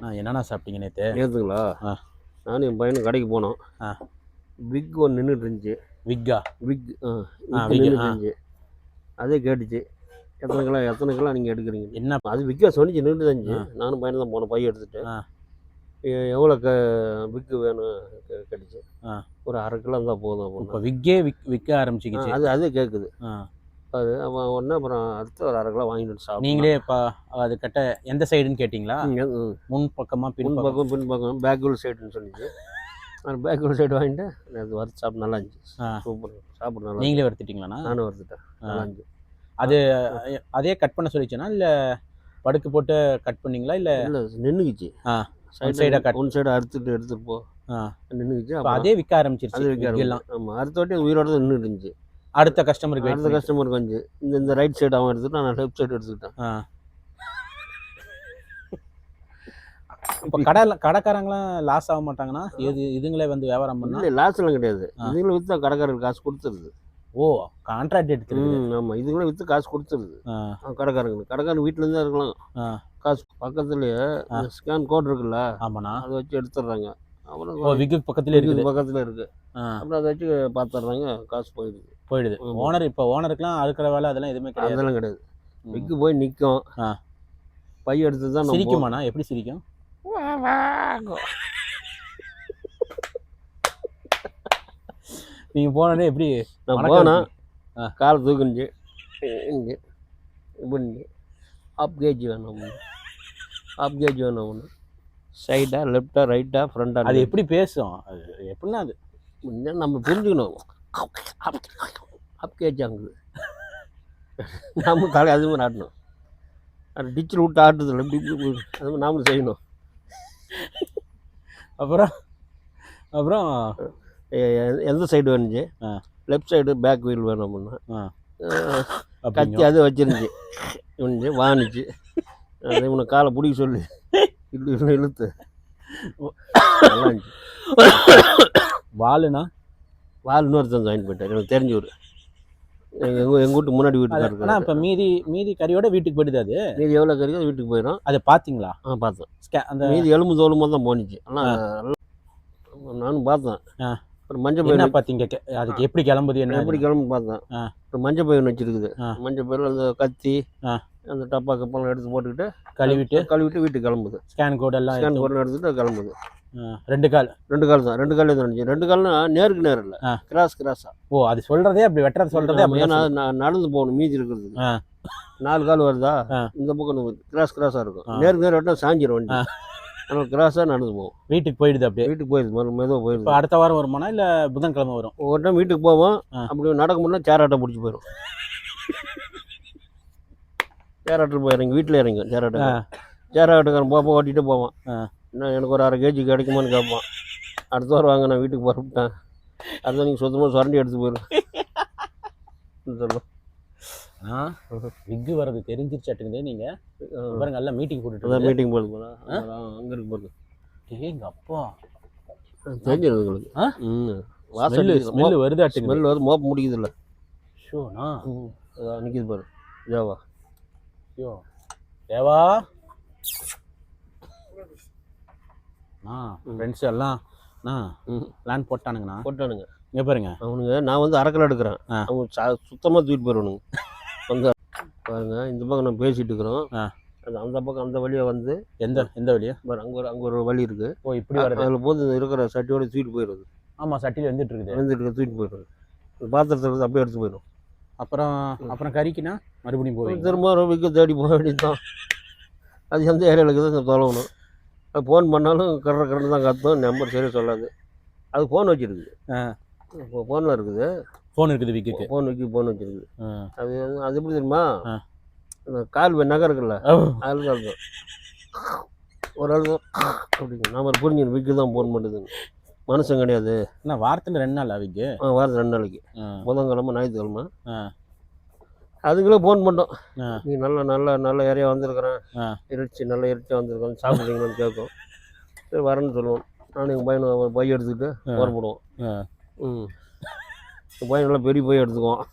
ஆ என்னண்ணா சாப்பிட்டீங்க நேற்று நேற்றுங்களா ஆ. நானும் என் பையனும் கடைக்கு போனோம். விக் ஒன்று நின்றுட்டு இருந்துச்சு விக்கா? விக் ஆ. இருந்துச்சு அதே கேட்டுச்சு. எத்தனை கிலோ எத்தனை கிலோ நீங்கள் எடுக்கிறீங்க? என்ன அது விக்கா சொன்னிச்சு நின்று இருந்துச்சு. நானும் பையன் தான் போனேன் பைய எடுத்துட்டு. எவ்வளோ க விக்கு வேணும் கேட்டுச்சு. ஆ. ஒரு அரை கிலோ இருந்தால் போதும் இப்போ விக்கே விக் விற்க ஆரம்பிச்சிக்கிச்சு. அது அதே கேட்குது. அது அவன் உடனே அப்புறம் அடுத்து ஒரு அரை கிலோ வாங்கிட்டு சாப்பிட்டு நீங்களே இப்போ அது கட்ட எந்த சைடுன்னு கேட்டிங்களா? முன் பக்கமா பின் பின் பக்கம்? பக்கம் பின் பக்கம் பேக்குள் சைடுன்னு சொல்லிச்சு அந்த பேக்குள் சைடு வாங்கிட்டு அது வறுத்து சாப்பிட்டு நல்லா இருந்துச்சு. சூப்பர் சாப்பிட நல்லா நீங்களே வறுத்துட்டீங்களாண்ணா நானும் வறுத்துட்டேன். நல்லா இருந்துச்சு. அதே கட் பண்ண சொல்லிச்சுனா இல்லை படுக்கு போட்டு கட் பண்ணீங்களா? இல்லை இல்லை நின்றுக்குச்சு ஆ. Side ஆ cut. ஒன் சைடு அறுத்துட்டு எடுத்துட்டு போ. ஆ. நின்றுக்குச்சு அதே விற்க ஆரம்பிச்சிருச்சு அது வைக்க விக்கெல்லாம் ஆமாம் அடுத்த வாட்டி உயிரோட நின்றுட்டு இருந்துச்சு. அடுத்த கஸ்டமருக்கு அடுத்த கஸ்டமருக்கு வந்து இந்த இந்த ரைட் சைடு அவன் எடுத்துட்டு நான் லெஃப்ட் சைடு எடுத்துக்கிட்டேன். இப்போ கடை கடைக்காரங்களாம் லாஸ் ஆக மாட்டாங்கன்னா இது இதுங்களே வந்து வியாபாரம் பண்ணா? இல்லை கிடையாது. இதுங்களும் விற்றா கடைக்காரருக்கு காசு கொடுத்துருது. ஓ கான்ட்ராக்ட் எடுத்துருக்கு ம் ஆமாம் இதுங்களும் விற்று காசு கொடுத்துருது. கடைக்காரங்களுக்கு. கடைக்காரன் வீட்டில் இருந்தால் இருக்கலாம். காசு பக்கத்துலேயே ஸ்கேன் கோட் இருக்குல்ல ஆமாண்ணா. அதை வச்சு எடுத்துடுறாங்க. அப்புறம் விக்கு பக்கத்துல இருக்குது. பக்கத்தில் இருக்கு. ஆ, அப்புறம் அதை வச்சு பார்த்துடுறாங்க காசு போயிடுது. போயிடுது. ஓனர் இப்போ ஓனருக்குலாம் அறுக்கிற வேலை அதெல்லாம் எதுவுமே கிடையாது. அதெல்லாம் கிடையாது. விக்கு போய் நிற்கும் ஆ. பை எடுத்து தான் சிரிக்குமாண்ணா? எப்படி சிரிக்கும்? நீங்க போனோடனே எப்படி நான் போனேன். ஆ. காலை தூக்குனுச்சு. இங்கே இப்படி ஆப் கேஜ் வேணும் ஆப் கேஜ் வேணும் ஒன்று சைடா லெஃப்டா ரைட்டா ஃப்ரண்டா அது எப்படி பேசும்? அது எப்படின்னா அது நம்ம புரிஞ்சுக்கணும். ஆப் கேஜ் அங்குது நம்ம தலை அது மாதிரி ஆட்டணும். அது டிச்சில் விட்டு ஆட்டுதில்ல இப்படி. அது நாமளும் செய்யணும். அப்புறம்? அப்புறம்? எந்த சைடு வேணுச்சு. லெஃப்ட் சைடு பேக் வீல் வேணும் அப்படின்னா ஆ. அஹ், அப்படிங்க கத்தி அது வச்சிருந்துச்சு. வாணிச்சு அது இவனை காலை பிடிக்க சொல்லி. இழு இழுத்து. வாளுனா வால் இன்னொருத்தன் ஜாயின் பண்ணிட்டார். எனக்கு தெரிஞ்சவர் எங்கள் எங்கள் வீட்டு முன்னாடி ஆனா வீட்டுக்காரருக்கு இப்ப மீதி மீதி கறியோட வீட்டுக்கு போயிடுது அது? மீதி எவ்வளோ கறியோ வீட்டுக்கு போயிடும். அதை பாத்தீங்களா ஆ பார்த்தேன். ஸ்கே- அந்த மீதி எலும்பு தோலுமா தான் போணுச்சு ஆனால் நானும் பார்த்தேன். ஆ. ஒரு மஞ்சள் பயிர் பாத்தீங்க கெ- அதுக்கு எப்படி கிளம்புது என்ன எப்படி கிளம்பு பார்த்தேன். ஒரு மஞ்சள் பயிர் வச்சிருக்குது. ஆ. மஞ்சள் பயிர் அந்த கத்தி ஆ. அந்த டப்பா கப்பெல்லாம் எடுத்து போட்டுக்கிட்டு கழுவிட்டு? கழுவிட்டு வீட்டுக்கு கிளம்புது. ஸ்கேன் கோட் எல்லாம் ஸ்கேன் எடுத்து- போட்டு எடுத்துட்டு கிளம்புது. ரெண்டு கால். ரெண்டு கால் தான். ரெண்டு கால் தான் ரெண்டு கால்னா நேருக்கு நேரம் இல்லை. கிராஸ் கிராஸா ஓ அது சொல்றதே அப்படி வெட்டுறது சொல்றதே அப்படி ஏன்னா நான் நடந்து போகணும் மீதி இருக்கிறதுக்கு. ஆ. நாலு கால் வருதா. இந்த பக்கம் கிராஸ் கிராஸாக இருக்கும். நேருக்கு நேரம் வெட்டினா சாஞ்சிரும் வண்டி. ஆனால் கிராஸாக நடந்து போவோம். வீட்டுக்கு போயிடுது அப்படியே? வீட்டுக்கு போயிடுது. மெதுவாக இப்போ போயிடுது. அடுத்த வாரம் வருமானா இல்ல புதன்கிழமை வரும்? ஒவ்வொரு டைம் வீட்டுக்கு போவோம். அப்படி நடக்க முடியல சேராட்டை பிடிச்சி போயிடும் சேராட்டு போய் இறங்கி வீட்டில் இறங்கும் சேராட்டை. சேராட்டுக்காரன் போப்போ ஓட்டிட்டு போவான். இன்னும் எனக்கு ஒரு அரை கேஜி கிடைக்குமான்னு கேட்பான். அடுத்த வாரம் வாங்க நான் வீட்டுக்கு புறப்பட்டேன். அடுத்த நீங்கள் சுத்தமாக சுரண்டி எடுத்து போயிடும் சொல்லும் விக்கு வர்றது தெரிஞ்சிருச்சாட்டுங்குது நீங்க பாருங்க நல்லா மீட்டிங் போட்டுட்டு மீட்டிங் போகிறது போல அங்கே இருக்கு பாருங்க. எங்க அப்பா. தெரிஞ்சிடும் உங்களுக்கு. ஆ? வாசல் ஸ்மெல்லு வருதாட்டுங்குது ஸ்மெல் வருது மோப்ப முடிக்குது இல்லை. ஷோனா அதான் நிற்கிது பாரு. ஜாவா ஐயோ. தேவா? ஆ ஃப்ரெண்ட்ஸ் எல்லாம் அண்ணா பிளான் போட்டானுங்கண்ணா. போட்டானுங்க. இங்க பாருங்க. அவனுங்க நான் வந்து அரைக்கலை எடுக்கிறேன். அவங்க சா- சுத்தமா தூக்கிட்டு போயிடுவானுங்க வந்து பாருங்க இந்த பக்கம் நம்ம பேசிட்டு இருக்கிறோம். அது அந்த பக்கம் அந்த வழியா வந்து எந்த எந்த வழியா? பாரு அங்க ஒரு அங்க ஒரு வழி இருக்கு. ஓ இப்படி வருது அதுல போது இருக்கிற சட்டியோட தூக்கிட்டு போயிடுது ஆமா சட்டியில் வந்துட்டு இருக்குது. வந்துட்டு தூக்கிட்டு போயிடுது பாத்திரத்தை அப்படியே எடுத்து போயிடும். அப்புறம் அப்புறம் கறிக்குனா மறுபடியும் போவீங்க. திரும்ப விக்க தேடி போக வேண்டியதுதான். அது எந்த ஏரியாவில் இருக்குது தொலைவணும் அது ஃபோன் பண்ணாலும் கரெக்டாக கரெக்டாக தான் கத்தும் நம்பர் சரியாக சொல்லாது. அது ஃபோன் வச்சிருக்குது. இப்போ ஃபோனில் இருக்குது. ஃபோன் இருக்குது விக்குக்கு. ஃபோன் வைக்கி ஃபோன் வச்சிருக்குது. அது அது எப்படி தெரியுமா? கால் நகை இருக்குல்ல? அதில் தான் ஒரு ஆள் தான். அப்படிங்க. நம்ம புரிஞ்சுக்கணும். விக்கு தான் ஃபோன் பண்ணுதுங்க மனுஷன் கிடையாது. என்ன வாரத்துல ரெண்டு நாள் விக்கு ஆ, வாரத்துக்கு ரெண்டு நாளைக்கு. புதன்கிழமை ஞாயிற்றுக்கிழமை. ஆ. அதுங்களே ஃபோன் பண்ணோம். நீ நல்ல நல்ல நல்ல ஏரியா வந்திருக்கிறேன். இருட்டுச்சு நல்ல இருட்டாக வந்திருக்கோம் சாப்பிட்றீங்களான்னு கேட்கும். சரி வரேன்னு சொல்லுவோம். நானும் எங்கள் பையனை ஒரு பைய எடுத்துக்கிட்டு ஆ. புறப்படுவோம். ஆ. ம். பையன் நல்லா பெரிய பைய எடுத்துக்குவான்.